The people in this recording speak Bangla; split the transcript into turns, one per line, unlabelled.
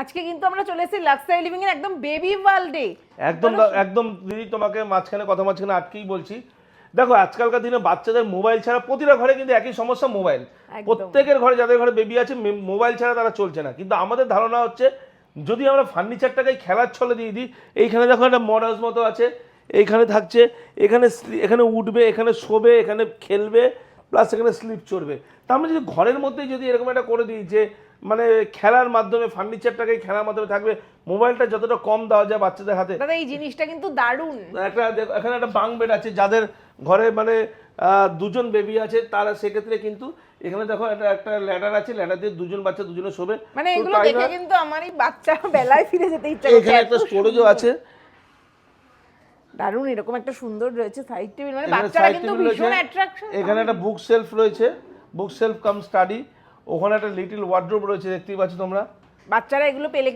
আজকে কিন্তু আমরা চলে এসেছি লাক্সারি লিভিং এর একদম বেবি ওয়ার্ল্ডে
একদম একদম দিদি তোমাকে মাঝখানে কথা মাঝখানে আটকেই বলছি। দেখো আজকালকার দিনে বাচ্চাদের মোবাইল ছাড়া প্রতিটা ঘরে কিন্তু একই সমস্যা মোবাইল প্রত্যেকের ঘরে যাদের ঘরে বেবি আছে মোবাইল ছাড়া তারা চলছে না। কিন্তু আমাদের ধারণা হচ্ছে যদি আমরা ফার্নিচারটাকে খেলার ছলে দিয়ে দিই এইখানে দেখো একটা মডার্স মতো আছে এইখানে থাকছে এখানে এখানে উঠবে এখানে শোবে এখানে খেলবে প্লাস এখানে স্লিপ চড়বে। তার মানে যদি ঘরের মধ্যেই যদি এরকম একটা করে দিই যে মানে খেলার মাধ্যমে ফার্নিচারটাকে খেলার মাধ্যমে থাকবে। মোবাইলটা যতটা কম দেওয়া যায় বাচ্চাদের হাতে।
দাদা এই জিনিসটা কিন্তু দারুণ।
একটা এখানে একটা বাং বেড আছে যাদের ঘরে মানে দুজন বেবি আছে তারা সেক্ষেত্রে কিন্তু এখানে দেখো একটা একটা ল্যাডার আছে ল্যাডার দিয়ে দুজন বাচ্চা দুজনে শোবে।
মানে এগুলো দেখে কিন্তু আমারই বাচ্চা বেলায় ফিরে যেতে ইচ্ছা
এখানে একটা স্টোরেজও আছে।
দারুণ এরকম একটা সুন্দর রয়েছে সাইড টেবিল মানে বাচ্চারা কিন্তু ভীষণ অ্যাট্রাকশন
এখানে একটা বুক সেলফ রয়েছে। বুক সেলফ কাম স্টাডি ওখানে একটা লিটিল ওয়ার্ড্রোব রয়েছে দেখতেই পাচ্ছ তোমরা।
বাচ্চারা এগুলো পেলে